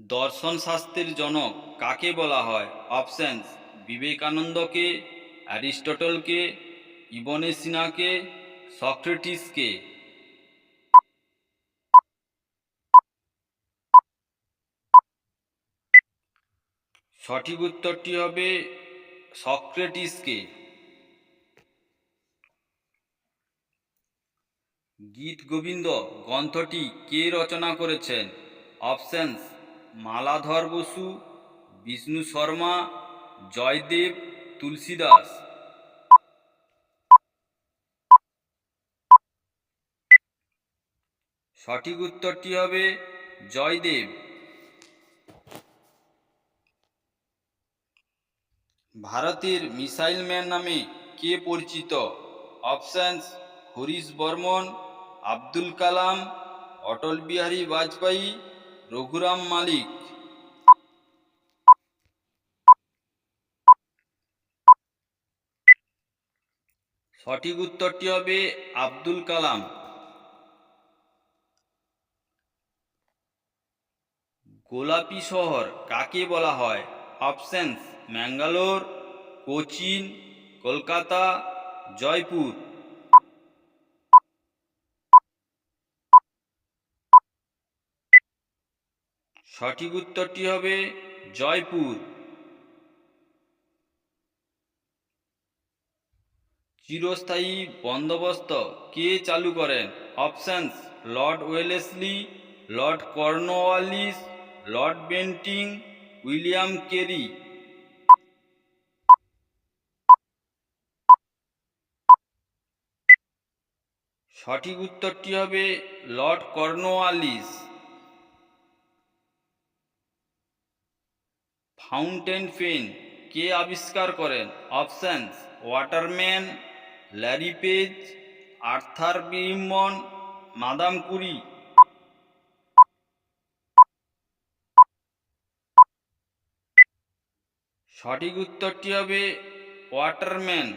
দর্শনশাস্ত্রের জনক কাকে বলা হয়? অপশানস, বিবেকানন্দকে, অ্যারিস্টটলকে, ইবনে সিনাকে, সক্রেটিসকে। সঠিক উত্তরটি হবে সক্রেটিসকে। গীত গোবিন্দ গ্রন্থটি কে রচনা করেছেন? অপশানস মালাধর বসু, বিষ্ণু শর্মা, জয়দেব তুলসীদাস। সঠিক উত্তরটি হবে জয়দেব। ভারতের মিসাইল ম্যান নামে কে পরিচিত? অপশানস, হরিশ বর্মন, আব্দুল কালাম, অটল বিহারী বাজপেয়ী রঘুরাম মালিক। সঠিক উত্তরটি হবে আব্দুল কালাম। গোলাপি শহর কাকে বলা হয়? অপশানস ম্যাঙ্গালোর, কোচিন, কলকাতা, জয়পুর। সঠিক উত্তরটি হবে জয়পুর। চিরস্থায়ী বন্দোবস্ত কে চালু করেন? Options, lord Wellesley, lord Cornwallis, lord Bentinck, William Carey. সঠিক উত্তরটি হবে লর্ড কর্নওয়ালিস। ফাউন্টেন পেন কে আবিষ্কার করেন? Options Waterman, Larry Page, Arthur বিমন Madame Curie. সঠিক উত্তরটি হবে ওয়াটারম্যান।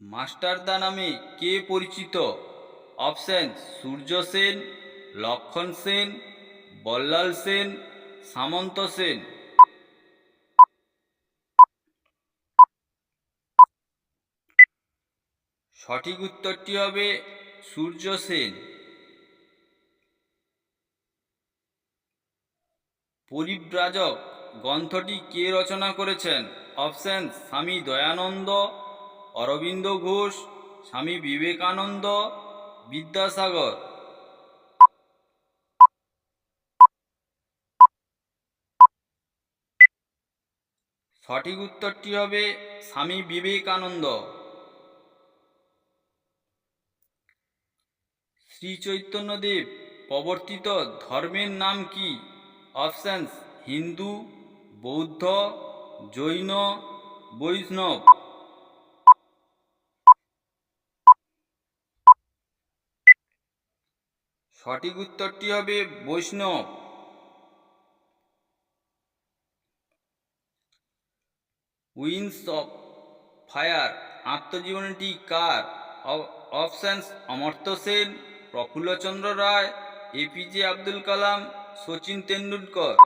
মাস্টারদা নামে কে পরিচিত? অপশান সূর্য সেন লক্ষণ সেন, বল্লাল সেন, সামন্ত সেন। সঠিক উত্তরটি হবে সূর্য সেন। পরিব্রাজক গ্রন্থটি কে রচনা করেছেন? অপশন স্বামী দয়ানন্দ, অরবিন্দ ঘোষ, স্বামী বিবেকানন্দ, বিদ্যাসাগর। সঠিক উত্তরটি হবে স্বামী বিবেকানন্দ। শ্রী চৈতন্যদেব প্রবর্তিত ধর্মের নাম কি? অপশানস হিন্দু, বৌদ্ধ, জৈন, বৈষ্ণব। সঠিক উত্তরটি হবে বৈষ্ণব। উইন্স অফ ফায়ার, আত্মজীবনীটি কার? Options, Amartya Sen, Prafulla Chandra Ray, APJ Abdul Kalam, Sachin Tendulkar.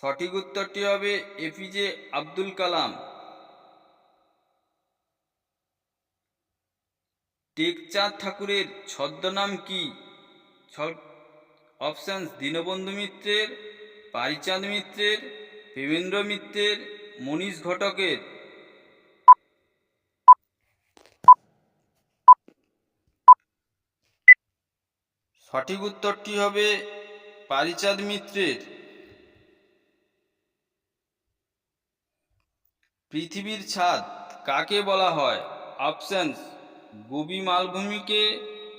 সঠিক উত্তরটি হবে এপিজে আব্দুল কালাম। টেকচাঁদ ঠাকুরের ছদ্মনাম কি? অপশানস দীনবন্ধু মিত্রের, পারিচাঁদ মিত্রের প্রেমেন্দ্র মিত্রের, মনীষ ঘটকের। সঠিক উত্তরটি হবে পারিচাঁদ মিত্রের। পৃথিবীর ছাদ কাকে বলা হয়? অপশানস গোবি মালভূমিকে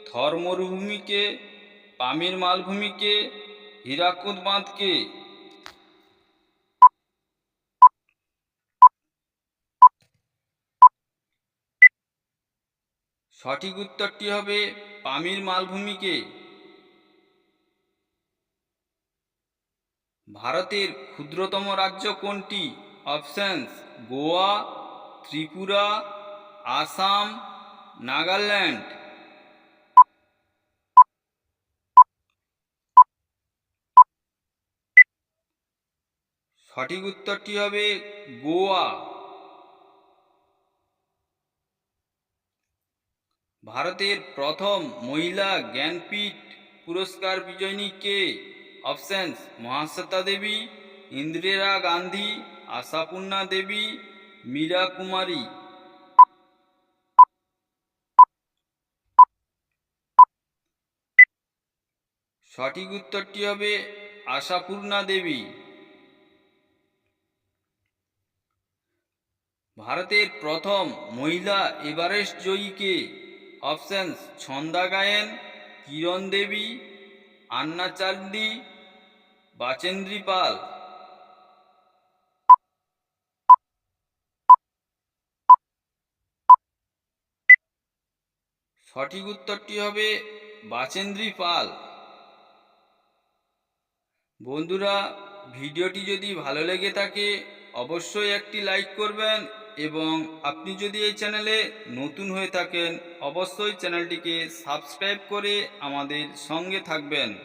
থর মরুভূমিকে পামির মালভূমিকে, হীরাকুদ বাঁধকে। সঠিক উত্তরটি হবে পামির মালভূমিকে। ভারতের ক্ষুদ্রতম রাজ্য কোনটি? অপশানস গোয়া, ত্রিপুরা, আসাম, নাগাল্যান্ড। সঠিক উত্তরটি হবে গোয়া। ভারতের প্রথম মহিলা জ্ঞানপীঠ পুরস্কার বিজয়ী কে? অপশনস মহাশ্বেতা দেবী, ইন্দিরা গান্ধী, আশাপূর্ণা দেবী, মীরা কুমারী। সঠিক উত্তরটি হবে আশাপূর্ণা দেবী। ভারতের প্রথম মহিলা এভারেস্ট জয়ীকে অপশনস ছন্দা গায়েন কিরণ দেবী, আন্না চান্দি, বাচেন্দ্রী পাল। সঠিক উত্তরটি হবে বাচেন্দ্রী পাল। বন্ধুরা, ভিডিওটি যদি ভালো লেগে থাকে, অবশ্যই একটি লাইক করবেন এবং আপনি যদি এই চ্যানেলে নতুন হয়ে থাকেন, অবশ্যই চ্যানেলটিকে সাবস্ক্রাইব করে আমাদের সঙ্গে থাকবেন।